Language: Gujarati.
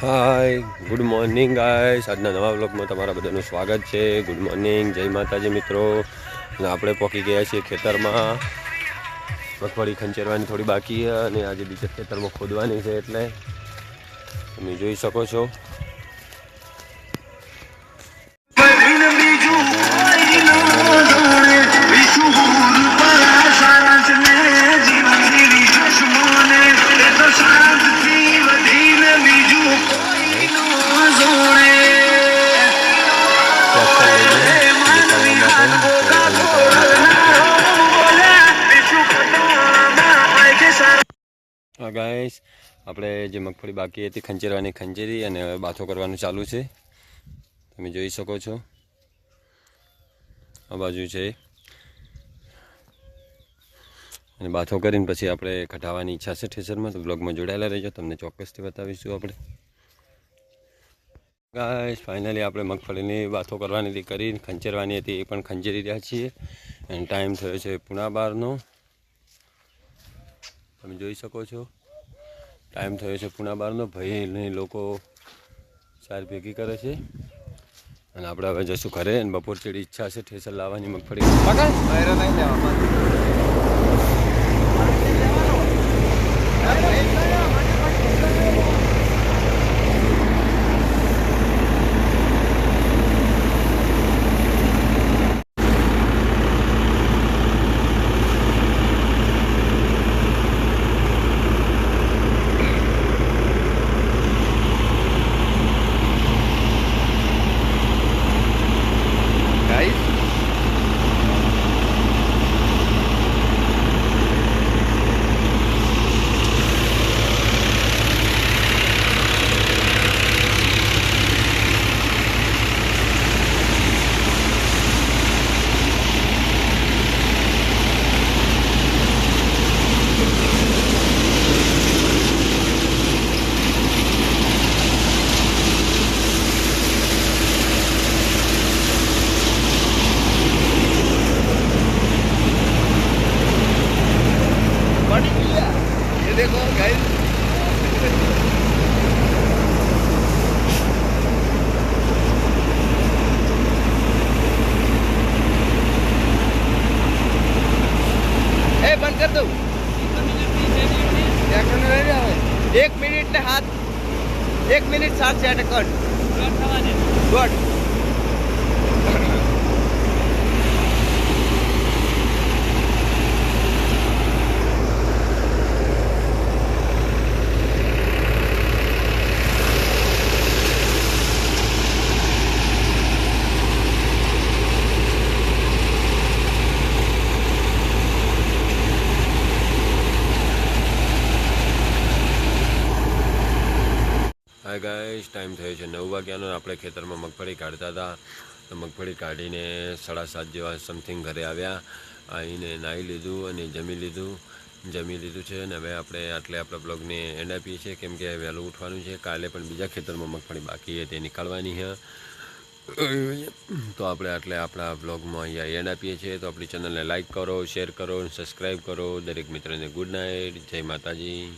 હાય ગુડ મોર્નિંગ ગાઈસ આજના નવા બ્લોગમાં તમારા બધાનું સ્વાગત છે. ગુડ મોર્નિંગ જય માતાજી મિત્રો. અને આપણે પહોંચી ગયા છીએ ખેતરમાં. મગફળી ખંચેરવાની થોડી બાકી અને આજે બીજા ખેતરમાં ખોદવાની છે એટલે તમે જોઈ શકો છો. ગાઈસ આપણે જે મગફળી બાકી હતી ખંચેરવાની ખંચેરી અને હવે બાથો કરવાનું ચાલુ છે. તમે જોઈ શકો છો. આ બાજુ છે. અને બાથો કરીને પછી આપણે કઢાવવાની ઈચ્છા છે ઠેસરમાં. તો બ્લોગમાં જોડાયેલા રહેજો. તમને ચોક્કસથી બતાવીશું આપણે. ગાઈસ ફાઇનલી આપણે મગફળીની બાથો કરવાની હતી કરી ખંચેરવાની હતી. એ પણ ખંચેરી રહ્યા છીએ. અને ટાઈમ થયો છે પુણા બારનો. તમે જોઈ શકો છો. ટાઈમ થયો છે પૂણા બારનો. ભાઈને લોકો ચાર ભેગી કરે છે. અને આપણે હવે જશું ઘરે અને બપોર ચડી ઈચ્છા છે ઠેસર લાવવાની મગફળી. કર દઉં. એક મિનિટ ને હાથ એક મિનિટ સાત છે એટલે કટ ગુડ હાય ગાઈશ ટાઈમ થયો છે નવ વાગ્યાનો આપણે ખેતરમાં મગફળી કાઢતા હતા. તો મગફળી કાઢીને સાડા સાત જેવા સમથિંગ ઘરે આવ્યા. આવીને નાહી લીધું અને જમી લીધું. જમી લીધું છે અને હવે આપણે આટલે આપણા બ્લોગને એન્ડ આપીએ છીએ. કેમ કે વહેલું ઉઠવાનું છે. કાલે પણ બીજા ખેતરમાં મગફળી બાકી છે, તે નીકાળવાની છે. તો આપણે આટલે આપણા બ્લોગમાં અહીંયા એન્ડ આપીએ છીએ. તો આપણી ચેનલને લાઇક કરો શેર કરો સબસ્ક્રાઈબ કરો. દરેક મિત્રને ગુડ નાઇટ જય માતાજી.